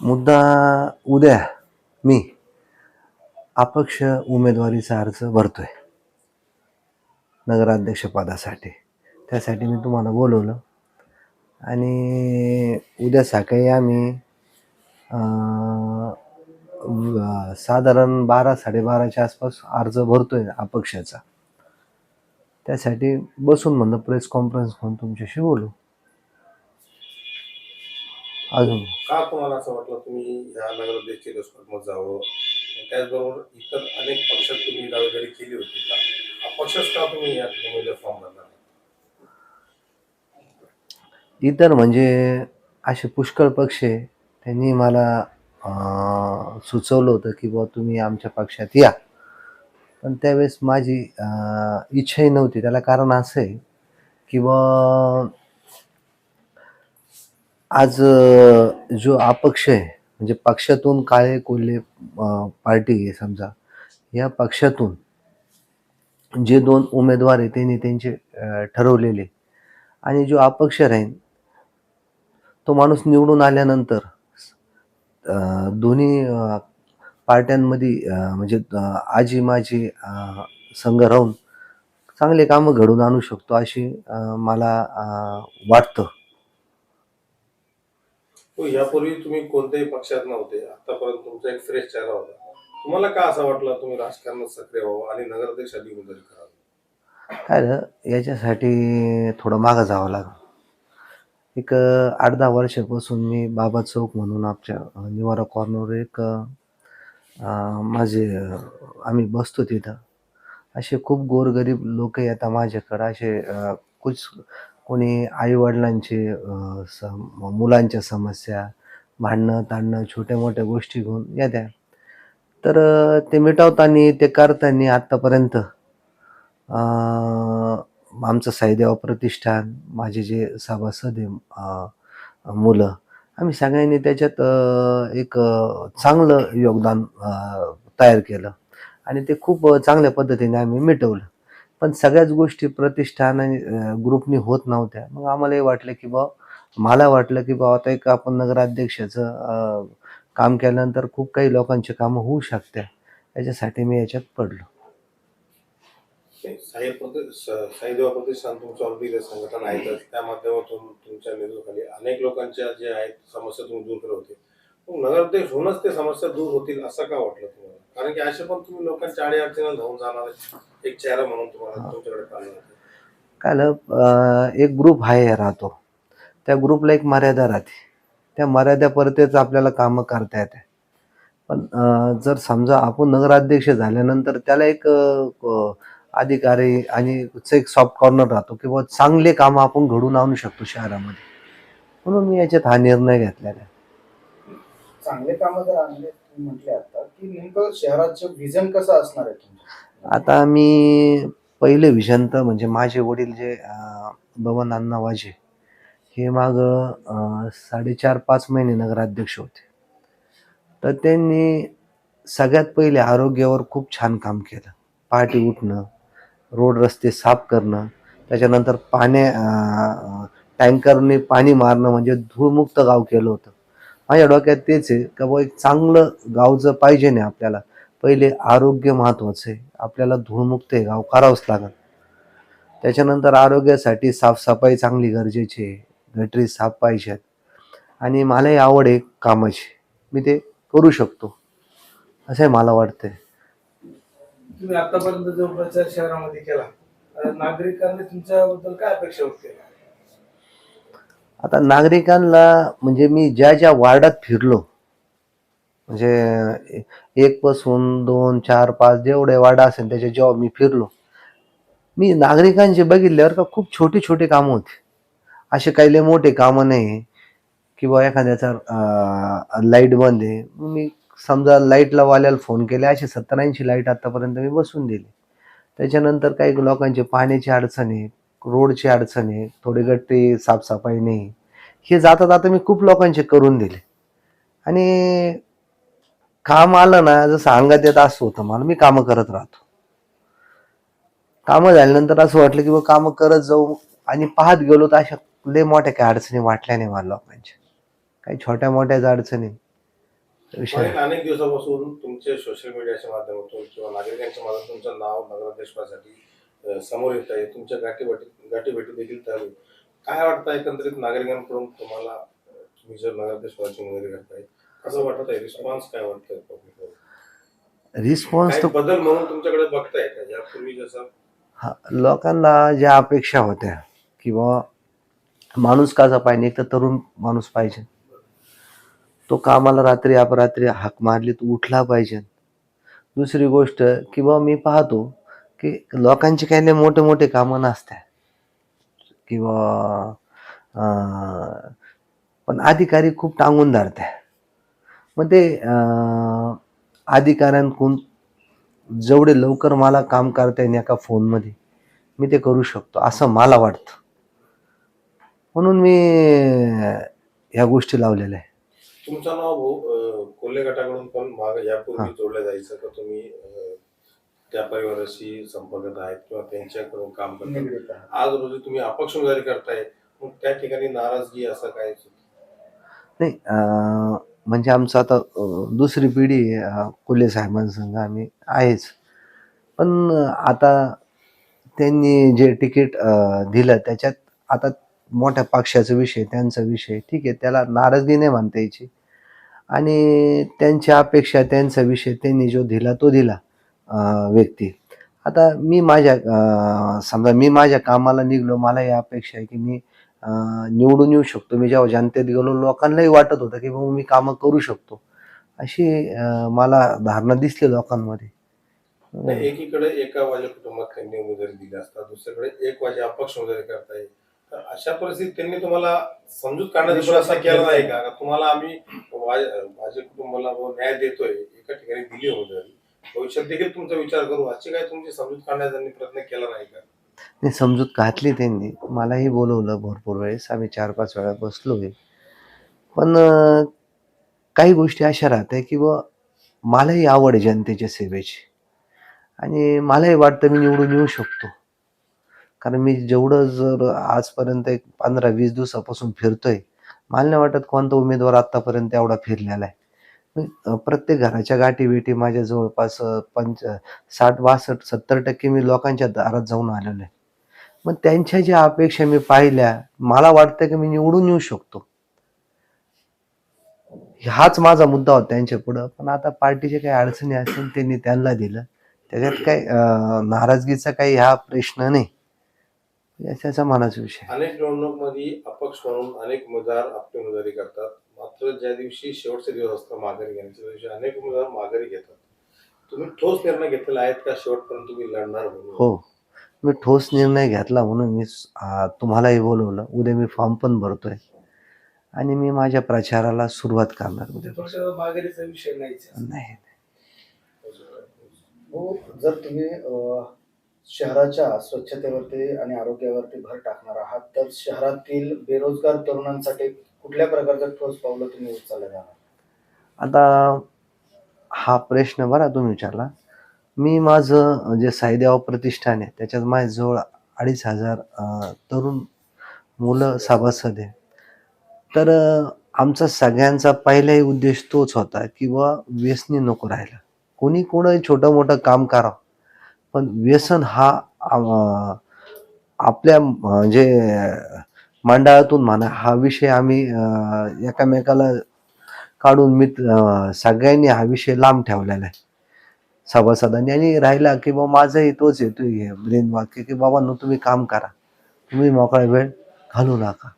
मुद्दा उद्या मी अपक्ष उमेदवारीचा अर्ज भरतोय नगराध्यक्षपदासाठी त्यासाठी मी तुम्हाला बोलवलं. आणि उद्या सकाळी आम्ही साधारण बारा साडेबाराच्या आसपास अर्ज भरतोय अपक्षाचा. त्यासाठी बसून म्हणलं प्रेस कॉन्फरन्स म्हणून तुमच्याशी बोलू. अजून. का तुम्हाला असं वाटलं तुम्ही ह्या नगराध्यक्षच्या रेस्टॉरंटमध्ये जावं? त्याचबरोबर इतर अनेक पक्षात तुम्ही दावेदारी केली होती का? अपक्षच का तुम्ही या ठिकाणी फॉर्म भरला इतर म्हणजे असे पुष्कळ पक्ष त्यांनी मला सुचवलं होतं की बुवा तुम्ही आमच्या पक्षात या. पण त्यावेळेस माझी इच्छाही नव्हती. त्याला कारण असं आहे की बुवा आज जो अपक्ष आहे म्हणजे पक्षातून काळे कोल्हे पार्टी आहे समजा या पक्षातून जे दोन उमेदवार आहे त्यांनी त्यांचे ठरवलेले. आणि जो अपक्ष राहील तो माणूस निवडून आल्यानंतर दोन्ही पार्ट्यांमध्ये म्हणजे आजी माझी संघ राहून चांगले कामं घडून आणू शकतो अशी मला वाटतं. हो यापूर्वी तुम्ही कोणत्याही पक्षात नव्हते. आतापर्यंत तुमचा एक फ्रेश चेहरा होता. तुम्हाला का असं वाटलं तुम्ही राजकारणात सक्रिय व्हावं आणि नगराध्यक्षाची उमेदवारी करावी? काय ना याच्यासाठी थोडं मागं जावं लागलं. एक अं, आठ दहा वर्षापासून मी बाबा चौक म्हणून आमच्या अं, निवारा कॉर्नर एक अं, माझे अं, आम्ही बसतो तिथं. असे खूप गोरगरीब लोक येतात माझ्याकडं. असे अं, कुछ कोणी आईवडिलांचे सम मुलांच्या समस्या भांडणं ताणणं छोट्या मोठ्या गोष्टी घेऊन द्या तर ते मिटवताना ते करताना आत्तापर्यंत आमचं साईदेवा प्रतिष्ठान माझे जे सभासद आहे मुलं आम्ही सगळ्यांनी त्याच्यात एक चांगलं योगदान तयार केलं. आणि ते खूप चांगल्या पद्धतीने आम्ही मिटवलं. पण सगळ्याच गोष्टी प्रतिष्ठान आणि ग्रुपनी होत नव्हत्या. मग आम्हालाही वाटलं की बा मला वाटलं की बा आता एक आपण नगराध्यक्षाचं काम केल्यानंतर खूप काही लोकांची कामं होऊ शकत्या. याच्यासाठी मी याच्यात पडलो. साईदेवा प्रतिष्ठान तुमचं ऑलरेडी संघटन आहे त्या माध्यमातून तुमच्या नेतृत्वाखाली अनेक लोकांच्या जे आहेत समस्या तुम्ही दूर करत होते. नगराध्यक्ष होऊनच ते समस्या दूर होतील असं का वाटलं तुम्हाला? कारण की असे पण तुम्ही लोकांच्या आडी धावून जाणार एक चेहरा म्हणून तुम्हाला तुमच्याकडे अं, एक ग्रुप आहे राहतो. त्या ग्रुपला एक मर्यादा राहते. त्या मर्यादेपर्यंतच आपल्याला कामं करता येते. पण जर समजा आपण नगराध्यक्ष झाल्यानंतर त्याला एक अधिकारी आणि एक सॉफ्ट कॉर्नर राहतो किंवा चांगले कामं आपण घडून आणू शकतो शहरामध्ये. म्हणून मी याच्यात हा निर्णय घेतलेला आहे. चांगले काम जर आणले तुम्ही म्हटले आता की नेमकं शहराचं विजन कसं असणार आहे तुमचं? आता मी पहिले विजन तर म्हणजे माझे वडील जे भवन अण्णा वाजे हे माग साडेचार पाच महिने नगराध्यक्ष होते. तर त्यांनी सगळ्यात पहिले आरोग्यावर खूप छान काम केलं. पहाटे उठणं रोड रस्ते साफ करणं त्याच्यानंतर पाण्या टँकरने पाणी मारणं म्हणजे धूळमुक्त गाव केलं होतं. माझ्या डोक्यात तेच आहे का बाबा एक चांगलं गाव जर पाहिजे नाही आपल्याला पहिले आरोग्य महत्वाचं आहे. आपल्याला धूळमुक्त हे गाव करावंच लागेल. त्याच्यानंतर आरोग्यासाठी साफसफाई चांगली गरजेची आहे. गटरी साफ पाहिजेत. आणि मलाही आवड आहे कामाची. मी ते करू शकतो. असंही मला वाटतंय. तुम्ही आतापर्यंत जो प्रचार शहरामध्ये केला नागरिकांनी तुमच्याबद्दल काय अपेक्षा होती आता नागरिकांना म्हणजे मी ज्या ज्या वार्डात फिरलो म्हणजे एक पासून दोन चार पाच जेवढे वार्ड असेल त्याच्या जेव्हा मी फिरलो मी नागरिकांचे बघितल्यावर का खूप छोटे छोटे कामं होते. असे काहीले मोठे कामं नाही किंवा एखाद्याचा लाइट बंद आहे. मी समजा लाईटला वाल्याला फोन केले असे सत्तर ऐंशी लाइट आतापर्यंत मी बसून दिली. त्याच्यानंतर काही लोकांचे पाण्याची अडचण आहे रोडची अडचण आहे थोडी गट्टे साफसफाई नाही. हे जाता जाता मी खूप लोकांचे करून दिले. आणि काम आलं ना जसं अंगात येत असं होतं मला. मी कामं करत राहतो. कामं झाल्यानंतर असं वाटलं की बा कामं करत जाऊ आणि पाहत गेलो तर अशा लय मोठ्या काही अडचणी वाटल्या नाही मला लोकांच्या. काही छोट्या मोठ्याच अडचणी अनेक दिवसापासून तुमचे सोशल मीडियाच्या माध्यमातून किंवा नागरिकांच्या माध्यमातून तुमचं नाव नगराध्यक्षपदासाठी समोर येत आहे. तुमच्या गाठीभेटी गाठीभेटी देखील आहे. काय वाटतं एकंदरीत नागरिकांकडून तुम्हाला तुम्ही जर नगराध्यक्षपदाची उमेदवारी करताय कसं वाटत? आहे रिस्पॉन्स काय वाटतंय रिस्पॉन्स बदल म्हणून तुमच्याकडे बघताय का? यापूर्वी जसं हा, लोकांना ज्या अपेक्षा होत्या किंवा माणूस काचा पाहिजे एक तर तरुण माणूस पाहिजे. तो कामाला रात्री अपरात्री हाक मारली तो उठला पाहिजे. दुसरी गोष्ट किंवा मी पाहतो की लोकांची काही लय मोठे मोठे कामं नसतात. किंवा पण अधिकारी खूप टांगून धरतात. मग ते अधिकाऱ्यांकडून जेवढे लवकर मला काम करता येईल एका फोनमध्ये मी ते करू शकतो असं मला वाटतं. म्हणून मी ह्या गोष्टी लावलेल्या आहे तुमचं नाव भाऊ कोल्हे गटाकडून पण माग यापूर्वी. जोडलं जायचं का तुम्ही अं, त्या परिवाराशी संपर्कात आहेत किंवा त्यांच्याकडून काम करता निगडीत आहे. आज रोजी तुम्ही अपक्ष उमेदवारी करताय मग त्या ठिकाणी नाराजगी असं काय नाही अं, म्हणजे आमचं आता अं, दुसरी पिढी आहे, अं, कोल्हे साहेबांसंग आम्ही आहेच. पण अं, आता त्यांनी जे तिकीट अं, दिलं त्याच्यात आता मोठ्या पक्षाचा विषय त्यांचा विषय ठीक आहे त्याला नाराजगी नाही मानता यायची. आणि त्यांची अपेक्षा त्यांचा विषय त्यांनी जो दिला तो दिला. व्यक्ती. आता मी माझ्या समजा मी माझ्या कामाला निघलो मला ही अपेक्षा आहे की मी निवडून येऊ शकतो. मी जेव्हा जनतेत गेलो लोकांनाही वाटत होतं की बाबा मी कामं करू शकतो. अशी मला धारणा दिसली लोकांमध्ये. एकीकडे एका माझ्या कुटुंबात त्यांनी उमेदवारी दिली असता दुसरीकडे एक माझ्या अपक्ष उमेदवारी करताय तर अशा परिस्थितीत त्यांनी तुम्हाला समजूत काढण्याचा प्रयत्न केला नाही का? तुम्हाला आम्ही माझ्या कुटुंबाला न्याय देतोय एका ठिकाणी दिली उमेदवारी. भविष्यात देखील तुमचा विचार करू. अशी काय तुमची समजूत काढण्याचा त्यांनी प्रयत्न केला नाही का? नाही समजूत घातली त्यांनी. मलाही बोलवलं भरपूर वेळेस. आम्ही चार पाच वेळा बसलो आहे पण अं, काही गोष्टी अशा राहत्या की बुवा मलाही आवड आहे जनतेच्या सेवेची. आणि मलाही वाटतं मी निवडून येऊ शकतो. कारण मी जेवढं जर आजपर्यंत एक पंधरा वीस दिवसापासून फिरतोय मला नाही वाटत कोणता उमेदवार आतापर्यंत एवढा फिरलेला आहे. प्रत्येक घराच्या गाठी भेटी माझ्या जवळपास पंच साठ बासष्ट सत्तर टक्के मी लोकांच्या दारात जाऊन आलेलो आहे. मग त्यांच्या ज्या अपेक्षा मी पाहिल्या मला वाटतं की मी निवडून येऊ शकतो. हाच माझा मुद्दा होता त्यांच्या पुढं. पण आता पार्टीच्या काही अडचणी असतील त्यांनी त्यांना दिलं. त्याच्यात काही नाराजगीचा काही हा प्रश्न नाही. याच्याचा मनाचा विषय. अनेक निवडणूकमध्ये अपक्ष म्हणून अनेक उमेदवार आपली उमेदवारी करतात. मात्र ज्या दिवशी शेवटचे दिवस असतात माघारी घेण्याच्या दिवशी अनेक उमेदवार माघारी घेतात. तुम्ही ठोस निर्णय घेतलेला आहेत का? शेवटपर्यंत तुम्ही लढणार म्हणून? हो. मी ठोस निर्णय घेतला म्हणून मी तुम्हालाही बोलवलं. उद्या मी फॉर्म पण भरतोय. आणि मी माझ्या प्रचाराला सुरुवात करणार उद्या. माघारीचा विषय. नाही हो जर तुम्ही शहराच्या स्वच्छतेवरती आणि आरोग्यावरती भर टाकणार आहात तर शहरातील बेरोजगार तरुणांसाठी कुठल्या प्रकारचं ठोस पावलं तुम्ही उचललं जाणार? आता हा प्रश्न बरा तुम्ही विचारला. मी माझं जे साईदेवा प्रतिष्ठान आहे त्याच्यात माझ्याजवळ अडीच हजार अं, तरुण मुलं सभासद आहे. तर अं, आमचा सगळ्यांचा पहिलाही उद्देश तोच होता की व्यसनी नको राहायला. कोणी कोणं छोटं मोठं काम करावं. पण व्यसन हा आपल्या म्हणजे मांडाळातून म्हणा हा विषय आम्ही एकामेकाला काढून मित्र सगळ्यांनी हा विषय लांब ठेवलेला आहे. सभासदांनी आणि राहिला की बाबा माझाही तोच येतोय ब्रेन वाक्य की बाबा न तुम्ही काम करा. तुम्ही मोकळा वेळ घालू नका.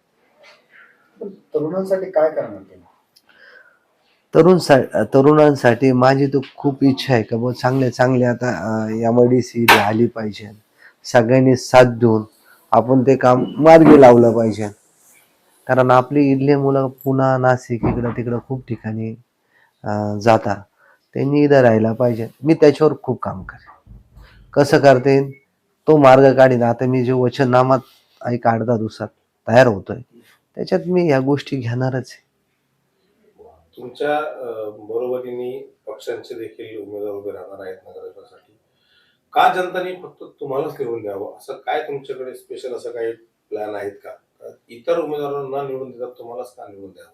तरुणांसाठी काय करणार तरुण सा तरुणांसाठी माझी तर खूप इच्छा आहे का बुवा चांगले चांगले आता एम आय डी सी आली पाहिजे. सगळ्यांनी साथ देऊन आपण ते काम मार्गी लावलं पाहिजे. कारण आपली इथले मुलं पुन्हा नाशिक इकडं तिकडं खूप ठिकाणी जाता जातात. त्यांनी इथं राहायला पाहिजे. मी त्याच्यावर खूप काम करेन. कसं करते? तो मार्ग काढीन. आता मी जे वचननामात एक अर्धा दिवसात तयार होतोय. त्याच्यात मी ह्या गोष्टी घेणारच आहे. तुमच्या बरोबरीने पक्षांचे देखील उमेदवार उभे राहणार आहेत नगराध्यक्षासाठी का जनतानी फक्त तुम्हालाच निवडून द्यावं? असं काय तुमच्याकडे स्पेशल असं काही प्लॅन आहेत का? इतर उमेदवारांना निवडून देतात तुम्हालाच का निवडून द्यावं?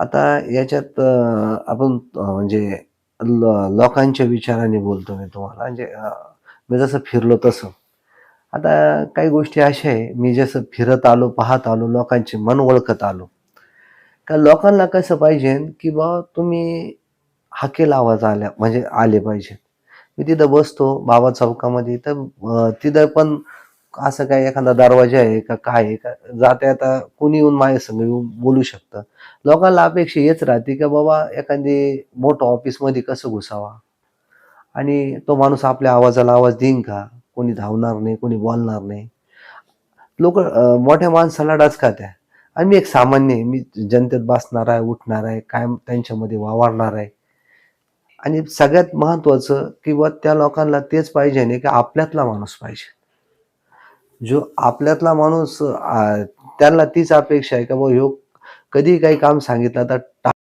आता याच्यात आपण म्हणजे ल- लोकांच्या विचाराने बोलतो मी तुम्हाला. म्हणजे मी जसं फिरलो तसं. आता काही गोष्टी अशा आहे. मी जसं फिरत आलो पाहत आलो लोकांचे मन ओळखत आलो. का लोकांना कसं पाहिजे की बा तुम्ही हाकेल आवाज आल्या म्हणजे आले पाहिजे. मी तिथं बसतो बाबा चौकामध्ये तर तिथं पण असं काय एखादा दरवाजा आहे का काय आहे का? जाता येता कोणी येऊन माझ्या संग येऊन बोलू शकतं. लोकांना अपेक्षा हेच राहते का बाबा एखादी मोठं ऑफिसमध्ये कसं घुसावा? आणि तो माणूस आपल्या आवाजाला आवाज देईन का? कोणी धावणार नाही कोणी बोलणार नाही. लोक मोठ्या माणसाला डचकात आहे आणि मी एक सामान्य आहे. मी जनतेत बसणार आहे उठणार आहे काय त्यांच्यामध्ये वावरणार आहे. आणि सगळ्यात महत्वाचं किंवा त्या लोकांना तेच पाहिजे नाही की आपल्यातला माणूस पाहिजे. जो आपल्यातला माणूस त्यांना तीच अपेक्षा आहे का बाबा ह्यो कधी काही काम सांगितलं तर